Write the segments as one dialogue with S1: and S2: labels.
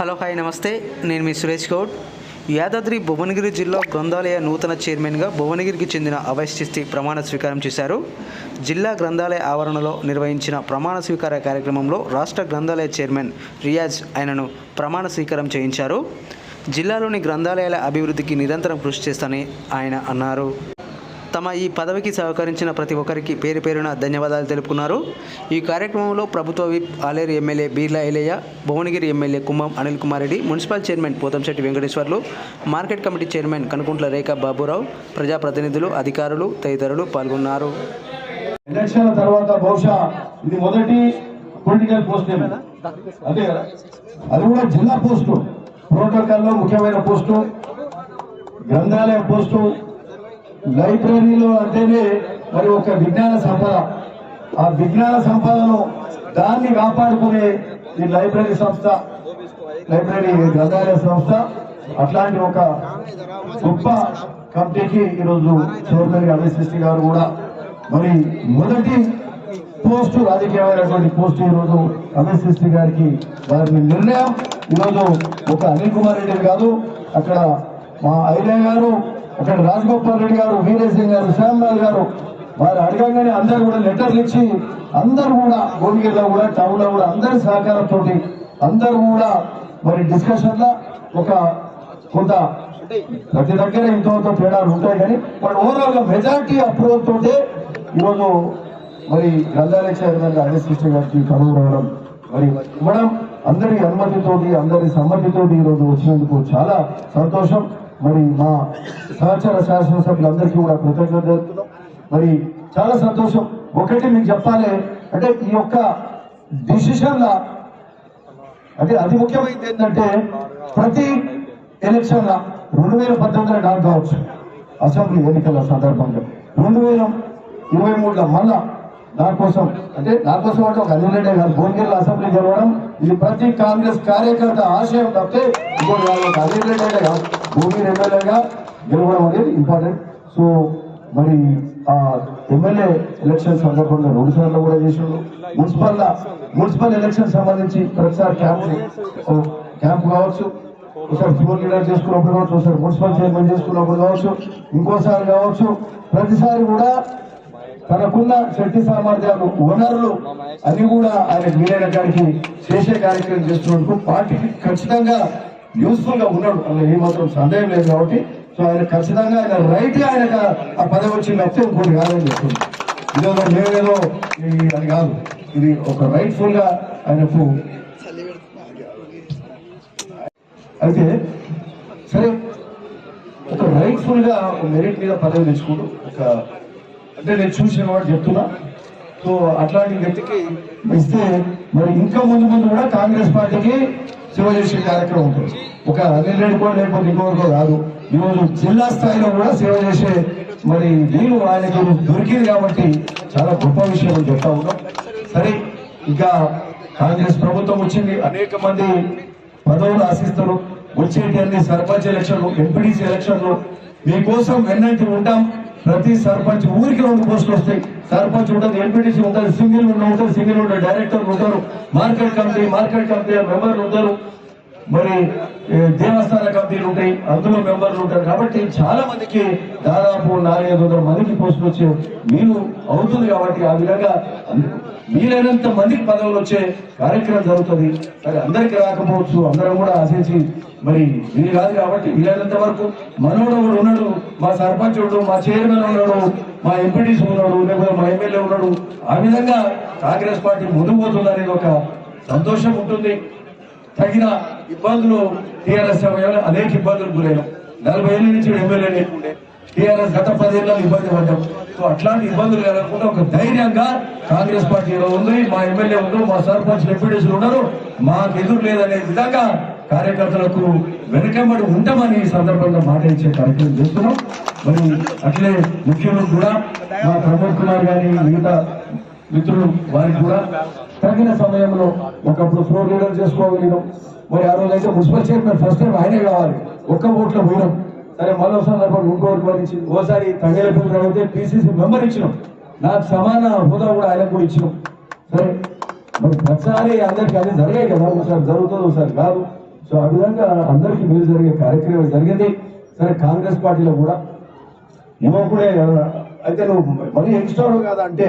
S1: Hello hi నమస్తే. నేను మీ సురేష్ గౌడ్. యాదాద్రి భువనగిరి జిల్లా గ్రంథాలయ నూతన చైర్మన్గా భువనగిరికి చెందిన అవైశిస్తి ప్రమాణ స్వీకారం చేశారు. జిల్లా గ్రంథాలయ ఆవరణలో నిర్వహించిన ప్రమాణ స్వీకార కార్యక్రమంలో రాష్ట్ర గ్రంథాలయ చైర్మన్ రియాజ్ ఆయనను ప్రమాణ స్వీకారం చేయించారు. జిల్లాలోని గ్రంథాలయాల అభివృద్ధికి నిరంతరం కృషి చేస్తానని ఆయన అన్నారు. తమ ఈ పదవికి సహకరించిన ప్రతి ఒక్కరికి పేరు పేరున ధన్యవాదాలు తెలుపుకున్నారు. ఈ కార్యక్రమంలో ప్రభుత్వ whip Aleru MLA Beerla Ailaiah Bhuvanagiri MLA Kumbam Anil Kumar Reddy municipal chairman Pothamsetty Venkateswarlu market committee chairman Kanukuntla Rekha Baburao ప్రజాప్రతినిధులు అధికారులు తదితరులు పాల్గొన్నారు.
S2: ఎలక్షన్ తర్వాత బహుశా ఇది మొదటి పొలిటికల్ పోస్ట్ కదా? అది కూడా జిల్లా పోస్టు ముఖ్యమైన పోస్టు గ్రంథాలయ పోస్టు లైబ్రరీలో అంటేనే మరి ఒక విజ్ఞాన సంపద. ఆ విజ్ఞాన సంపదను దాన్ని కాపాడుకునే ఈ లైబ్రరీ సంస్థ లైబ్రరీ గ్రంథాలయ సంస్థ అట్లాంటి ఒక గొప్ప కమిటీకి ఈరోజు చౌదరి అమిత్ సృష్టి గారు కూడా మరి మొదటి పోస్టు రాజకీయమైనటువంటి పోస్టు ఈరోజు అమిత్ సృష్టి గారికి వారి నిర్ణయం. ఈరోజు ఒక అనిల్ కుమార్ రెడ్డి కాదు అక్కడ మా ఐలయ్య గారు అక్కడ రాజగోపాల్ రెడ్డి గారు వీరేసింగ్ గారు శ్యామ్లాల్ గారు వారు అడగంగానే అందరు కూడా లెటర్లు ఇచ్చి అందరు కూడా భువనగిరిలో కూడా టౌన్లో కూడా అందరి సహకారంతో అందరు కూడా మరి డిస్కషన్లో ఒక కొంత ప్రతి దగ్గర ఇంత తేడాలు ఉంటాయి కానీ బట్ ఓవరాల్గా మెజార్టీ అప్రూవల్ తోటే ఈరోజు మరి గ్రంథాలయ చైర్మన్ అనిల్ కృష్ణ గారికి కరువు రావడం మరి ఇవ్వడం. అందరి అనుమతితోటి అందరి సమ్మతితోటి ఈరోజు వచ్చినందుకు చాలా సంతోషం. మరి మా సహచర శాసనసభ్యులందరికీ కూడా కృతజ్ఞత తెలుపుతున్నాం. మరి చాలా సంతోషం. ఒకటి మీకు చెప్పాలి అంటే ఈ యొక్క డిసిషన్ల అంటే అతి ముఖ్యమైనది ఏంటంటే ప్రతి ఎలక్షన్ల రెండు వేల పద్దెనిమిదిలో డాక్ కావచ్చు. అసెంబ్లీ ఎన్నికల సందర్భంగా రెండు వేల ఇరవై మూడులో మళ్ళా నా కోసం అంటే నా కోసం అంటే ఒక అన్నిరెడ్డి కాదు భువనగిరిలో అసెంబ్లీ గెలవడం ఇది ప్రతి కాంగ్రెస్ కార్యకర్త ఆశయం తప్పితే ఇంకోటి కాదు. కాదు భూమి ఎమ్మెల్యేగా గెలవడం అనేది ఇంపార్టెంట్ సో మరి ఆ ఎమ్మెల్యే ఎలక్షన్ సందర్భంగా రెండు సార్లు కూడా చేసిండు. మున్సిపల్ మున్సిపల్ ఎలక్షన్ సంబంధించి ప్రతిసారి క్యాంప్ క్యాంప్ కావచ్చు. ఒకసారి ఫ్లోర్ లీడర్ చేసుకున్నప్పుడు కావచ్చు ఒకసారి మున్సిపల్ చైర్మన్ చేసుకున్నప్పుడు కావచ్చు ఇంకోసారి కావచ్చు. ప్రతిసారి కూడా తనకున్న శక్తి సామర్థ్యాలు ఓనర్లు అన్ని కూడా ఆయన వీలైన గారికి చేసే కార్యక్రమం చేస్తున్నందుకు పార్టీకి ఖచ్చితంగా యూస్ఫుల్గా ఉన్నాడు. అందులో ఏమాత్రం సందేహం లేదు కాబట్టి సో ఆయన ఖచ్చితంగా ఆయన రైట్గా ఆయన ఆ పదవి వచ్చింది తప్పితే ఇంకోటి కాదని చెప్తుంది. ఇదేదో మేమేదో అది కాదు. ఇది ఒక రైట్ఫుల్గా ఆయనకు అయితే సరే ఒక రైట్ఫుల్గా మెరిట్ మీద పదవి తెచ్చుకోడు ఒక అంటే నేను చూసిన వాడు చెప్తున్నా. సో అట్లాంటి వ్యక్తికి ఇస్తే మరి ఇంకా ముందు ముందు కూడా కాంగ్రెస్ పార్టీకి సేవ చేసే కార్యక్రమం ఉంటుంది. ఒక అనిల్ రెడ్డి కూడా లేకపోతే ఇంకొకరికో కాదు ఈరోజు జిల్లా స్థాయిలో కూడా సేవ చేసే మరి నేను ఆయనకు దొరికింది కాబట్టి చాలా గొప్ప విషయం అని చెప్తా ఉన్నాం. సరే ఇంకా కాంగ్రెస్ ప్రభుత్వం వచ్చింది. అనేక మంది పదవులు ఆశిస్తారు. వచ్చేటి అన్ని సర్పంచ్ ఎలక్షన్లు ఎంపీడీసీ ఎలక్షన్లు. మీకోసం వెన్నంటి ఉంటాం. ప్రతి సర్పంచ్ ఊరికి రెండు పోస్టులు వస్తాయి. సర్పంచ్ ఉంటుంది ఎంపీటీసీ ఉంటుంది సింగిల్ ఉంటుంది సింగిల్ ఉంటారు డైరెక్టర్ ఉంటారు మార్కెట్ కమిటీ మార్కెట్ కమిటీ మెంబర్లు ఉంటారు. మరి దేవస్థాన కమిటీలు ఉంటాయి అందులో మెంబర్లు ఉంటారు. కాబట్టి చాలా మందికి దాదాపు నాలుగైదు వందల మందికి పోస్టులు వచ్చే మీరు అవుతుంది కాబట్టి ఆ విధంగా వీలైనంత మందికి పదవులు వచ్చే కార్యక్రమం జరుగుతుంది. మరి అందరికి రాకపోవచ్చు అందరం కూడా ఆశించి మరి వీలు కాదు కాబట్టి వీలైనంత వరకు మనోడు ఉన్నాడు మా సర్పంచ్ ఉన్నాడు మా చైర్మన్ ఉన్నాడు మా ఎంపీటీసీ ఉన్నాడు లేకపోతే మా ఎమ్మెల్యే ఉన్నాడు. ఆ విధంగా కాంగ్రెస్ పార్టీ ముందుకు పోతుంది అనేది ఒక సంతోషం ఉంటుంది. తగిన ఇబ్బందులు టీఆర్ఎస్ సమయంలో అనేక ఇబ్బందులు గురైనాం నలభై ఏళ్ళ నుంచి ఎమ్మెల్యే లేకుండే టీఆర్ఎస్ గత పదేళ్ళలో ఇబ్బంది పడ్డాం. సో అట్లాంటి ఇబ్బందులు కలగకుండా ఒక ధైర్యంగా కాంగ్రెస్ పార్టీలో ఉంది మా ఎమ్మెల్యే ఉన్నారు మా సర్పంచ్ ఎంపీడీసీలు ఉన్నారు. మాకు ఎదురు లేదనే విధంగా కార్యకర్తలకు వెనకబడి ఉంటామని ఈ సందర్భంగా మాట ఇచ్చే కార్యక్రమం చేస్తున్నాం. మరి అట్లే ముఖ్యమంత్రి కూడా మా ప్రమోద్ కుమార్ గారి మిగతా మిత్రులు వారికి కూడా తగిన సమయంలో ఒకప్పుడు ఫ్లోర్ లీడర్ చేసుకోగలిగినాం మరి ఆ రోజు అయితే మున్సిపల్ చైర్మన్ ఫస్ట్ టైం ఆయనే కావాలి. ఒక్క ఓట్లో పోయినాం. సరే మళ్ళీ సందర్భం ఇంకోటి మరి ఓసారి తంగేలపల్లి అయితే పిసిసి మెంబర్ ఇచ్చినాం. నాకు సమాన హోదా కూడా ఆయన కూడా ఇచ్చినాం. సరే మరి ప్రతిసారి అందరికి అది జరిగాయి కదా. ఒకసారి జరుగుతుంది ఒకసారి కాదు. సో ఆ విధంగా అందరికీ మీరు జరిగే కార్యక్రమం జరిగింది. సరే కాంగ్రెస్ పార్టీలో కూడా. యువకుడే అయితే నువ్వు మళ్ళీ యంగ్స్టర్ కదా అంటే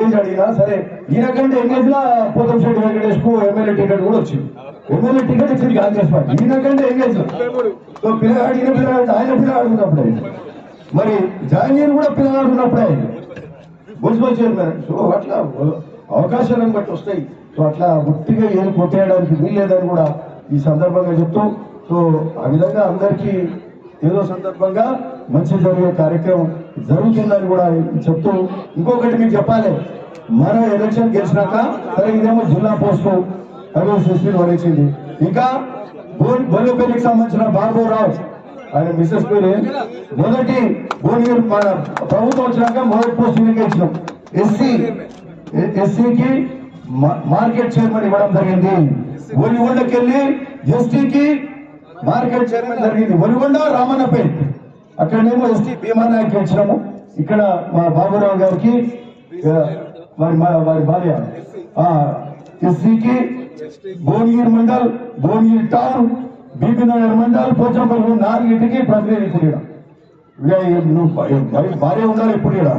S2: ఏం అడిగినా సరే ఈయనకంటే ఎంగేజ్ లా పోతంశెట్టి వెంకటేష్కు ఎమ్మెల్యే టికెట్ కూడా వచ్చింది. ఎమ్మెల్యే టికెట్ ఇచ్చింది కాంగ్రెస్ పార్టీ. ఈయనకంటే ఎంగేజ్ సో పిల్లగాడు ఈయన పిల్లగాడు ఆయన పిల్లగాడు ఉన్నప్పుడు మరి జాయిన్ కూడా పిల్లగాడు ఉన్నప్పుడే ఆయన. చైర్మన్. సో అట్లా అవకాశాలను బట్టి వస్తాయి. సో అట్లా గుర్తిగా ఏం కొట్టేయడానికి వీల్లేదని కూడా ఈ సందర్భంగా చెప్తూ సో ఆ విధంగా అందరికీ ఏదో సందర్భంగా మంచి జరిగే కార్యక్రమం జరుగుతుందని కూడా చెప్తూ ఇంకొకటి మీకు చెప్పాలి. మన ఎలక్షన్ గెలిచినాక సరే ఇదేమో జిల్లా పోస్టు. అదే సిస్టర్ వరించింది ఇంకా బోలిపల్లికి సంబంధించిన బాబురావు ఆయన మిస్సెస్ పేరు. మొదటి భువనగిరి మన ప్రభుత్వం వచ్చినాక మొదటి పోస్ట్ ఇచ్చినాం. ఎస్సీ ఎస్సీకి మార్కెట్ చైర్మన్ ఇవ్వడం జరిగింది. ఒలిగొండకి వెళ్ళి ఎస్టీకి మార్కెట్ చైర్మన్ జరిగింది. ఒలిగొండ రామన్నపేట్. అక్కడనేమో ఎస్టీ భీమా నాయక్ ఇచ్చినాము. ఇక్కడ మా బాబురావు గారికి వారి మా- వారి భార్య. ఎస్సీకి భువనగిరి మండల్ భువనగిరి టౌన్ బీబీనగర్ మండల్ పోచంపల్లి నాలుగింటికి ప్రతినిధి ఇప్పుడు నువ్వు భార్య ఉండాలి ఇప్పుడు ఈడ.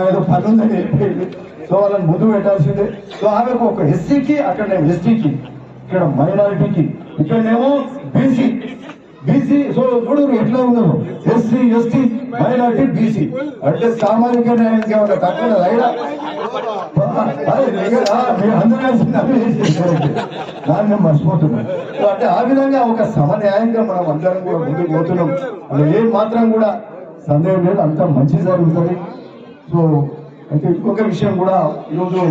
S2: ఏదో పని ఉందని చెప్పి. సో వాళ్ళని ముందు పెట్టాల్సిందే సో ఆమెకు ఒక ఎస్సీకి అక్కడ ఎస్టీకి ఇక్కడ మైనారిటీకి ఇక్కడనేమో బీసీ బీసీ సో చూడు ఎట్లా ఉన్నారు ఎస్సీ ఎస్టీ మైనార్టీ బీసీ. అంటే సామాజిక న్యాయం ఏమన్నా తక్కువ అయినా దాన్ని మర్చిపోతున్నాం. అంటే ఆ విధంగా ఒక సమన్యాయంగా మనం అందరం కూడా ముందుకు పోతున్నాం. అది ఏం మాత్రం కూడా సందేహం లేదు. అంత మంచి జరుగుతుంది. సో అయితే ఇంకొక విషయం కూడా ఈరోజు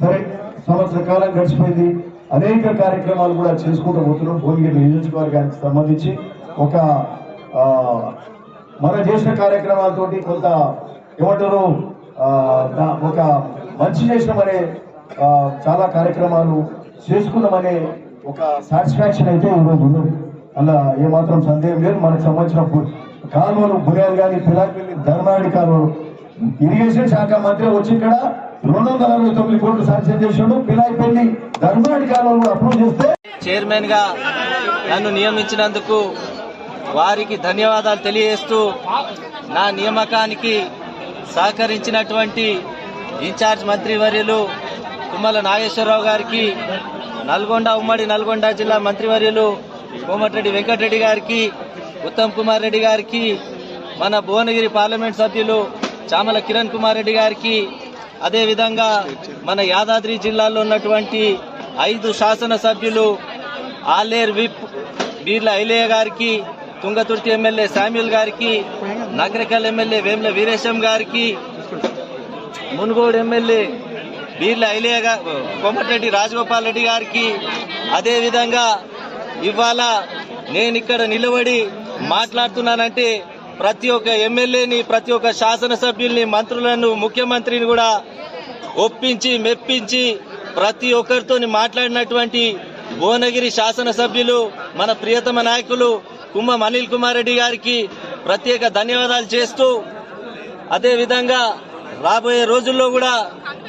S2: సరే సంవత్సర కాలం గడిచిపోయింది. అనేక కార్యక్రమాలు కూడా చేసుకుంటూ పోతున్నాం. భువనగిరి నియోజకవర్గానికి సంబంధించి ఒక మనం చేసిన కార్యక్రమాలతోటి కొంత ఏమంటారు ఒక మంచి చేసినామనే చాలా కార్యక్రమాలు చేసుకున్నామనే ఒక సాటిస్ఫాక్షన్ అయితే ఈరోజు ఉన్నది. అలా ఏమాత్రం సందేహం లేదు. మనకు సంబంధించిన కాలువలు బుగాలు కానీ పిలాపల్లి ధర్మాడి కాలువలు ఇరిగేషన్ శాఖ మంత్రి వచ్చి ఇక్కడ రెండు వందల అరవై తొమ్మిది కోట్లు శాంక్షన్ చేశాడు పిలాయిపల్లి ధర్మాడి కాలువలు అప్రూవ్ చేస్తే
S3: చైర్మన్గా నన్ను నియమించినందుకు వారికి ధన్యవాదాలు తెలియజేస్తూ నా నియామకానికి సహకరించినటువంటి ఇన్ఛార్జ్ మంత్రివర్యులు తుమ్మల నాగేశ్వరరావు గారికి నల్గొండ ఉమ్మడి నల్గొండ జిల్లా మంత్రివర్యులు కోమటిరెడ్డి వెంకటరెడ్డి గారికి ఉత్తమ్ కుమార్ రెడ్డి గారికి మన భువనగిరి పార్లమెంట్ సభ్యులు చామల కిరణ్ కుమార్ రెడ్డి గారికి అదేవిధంగా మన యాదాద్రి జిల్లాలో ఉన్నటువంటి ఐదు శాసనసభ్యులు ఆలేర్ విప్ బీర్ల ఐలయ్య గారికి తుంగతుర్తి ఎమ్మెల్యే శామ్యుల్ గారికి నగరికల్ ఎమ్మెల్యే వేముల వీరేశం గారికి మునుగోడు ఎమ్మెల్యే బీర్ల ఐలయ్య గారు కోమటిరెడ్డి రాజగోపాల్ రెడ్డి గారికి అదేవిధంగా ఇవాళ నేను ఇక్కడ నిలబడి మాట్లాడుతున్నానంటే ప్రతి ఒక్క ఎమ్మెల్యేని ప్రతి ఒక్క శాసనసభ్యుల్ని మంత్రులను ముఖ్యమంత్రిని కూడా ఒప్పించి మెప్పించి ప్రతి ఒక్కరితో మాట్లాడినటువంటి భువనగిరి శాసనసభ్యులు మన ప్రియతమ నాయకులు కుమ్మం అనిల్ కుమార్ రెడ్డి గారికి ప్రత్యేక ధన్యవాదాలు చేస్తూ అదేవిధంగా రాబోయే రోజుల్లో కూడా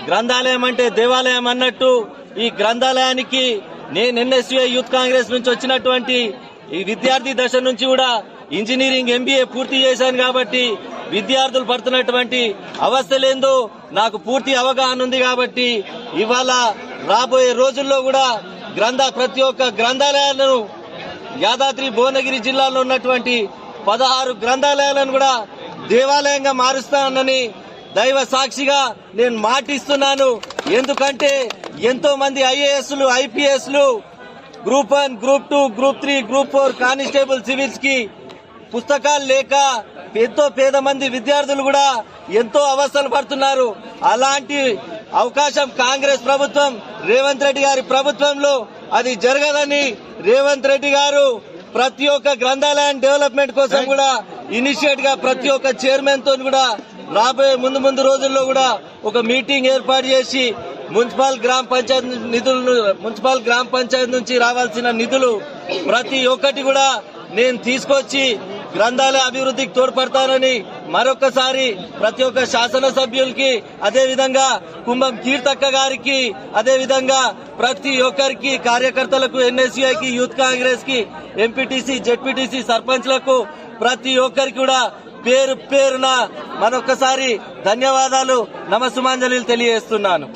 S3: గ్రంథాలయం అంటే దేవాలయం అన్నట్టు ఈ గ్రంథాలయానికి నేను ఎన్ఎస్యుఐ యూత్ కాంగ్రెస్ నుంచి వచ్చినటువంటి ఈ విద్యార్థి దశ నుంచి కూడా ఇంజనీరింగ్ ఎంబీఏ పూర్తి చేశాను కాబట్టి విద్యార్థులు పడుతున్నటువంటి అవస్థలేందో నాకు పూర్తి అవగాహన ఉంది కాబట్టి ఇవాళ రాబోయే రోజుల్లో కూడా గ్రంథ ప్రతి ఒక్క గ్రంథాలయాలను యాదాద్రి భువనగిరి జిల్లాలో ఉన్నటువంటి పదహారు గ్రంథాలయాలను కూడా దేవాలయంగా మారుస్తానని దైవ సాక్షిగా నేను మాటిస్తున్నాను. ఎందుకంటే ఎంతో మంది ఐఏఎస్లు ఐపీఎస్లు group one group two group three group four constable సివిల్స్కి పుస్తకాలు లేక ఎంతో పేద మంది విద్యార్థులు కూడా ఎంతో అవస్థలు పడుతున్నారు. అలాంటి అవకాశం కాంగ్రెస్ ప్రభుత్వం రేవంత్ రెడ్డి గారి ప్రభుత్వంలో అది జరగదని రేవంత్ రెడ్డి గారు ప్రతి ఒక్క గ్రంథాలయం డెవలప్మెంట్ కోసం కూడా ఇనిషియేట్గా ప్రతి ఒక్క చైర్మన్తో కూడా రాబోయే ముందు ముందు రోజుల్లో కూడా ఒక మీటింగ్ ఏర్పాటు చేసి మున్సిపల్ గ్రామ పంచాయత్ నిధులను మున్సిపల్ గ్రామ పంచాయత్ నుంచి రావాల్సిన నిధులు ప్రతి ఒక్కటి కూడా నేను తీసుకొచ్చి గ్రంథాలయ అభివృద్ధికి తోడ్పడతానని మరొకసారి ప్రతి ఒక్క శాసనసభ్యులకి అదే విధంగా కుంభం కీర్తక్క గారికి అదే విధంగా ప్రతి ఒక్కరికి కార్యకర్తలకు ఎన్ఎస్యుఐకి యూత్ కాంగ్రెస్కి ఎంపీటీసీ జెడ్పీటీసీ సర్పంచ్లకు ప్రతి ఒక్కరికి కూడా పేరు పేరున మరొకసారి ధన్యవాదాలు. నమస్సుమాంజలి తెలియజేస్తున్నాను.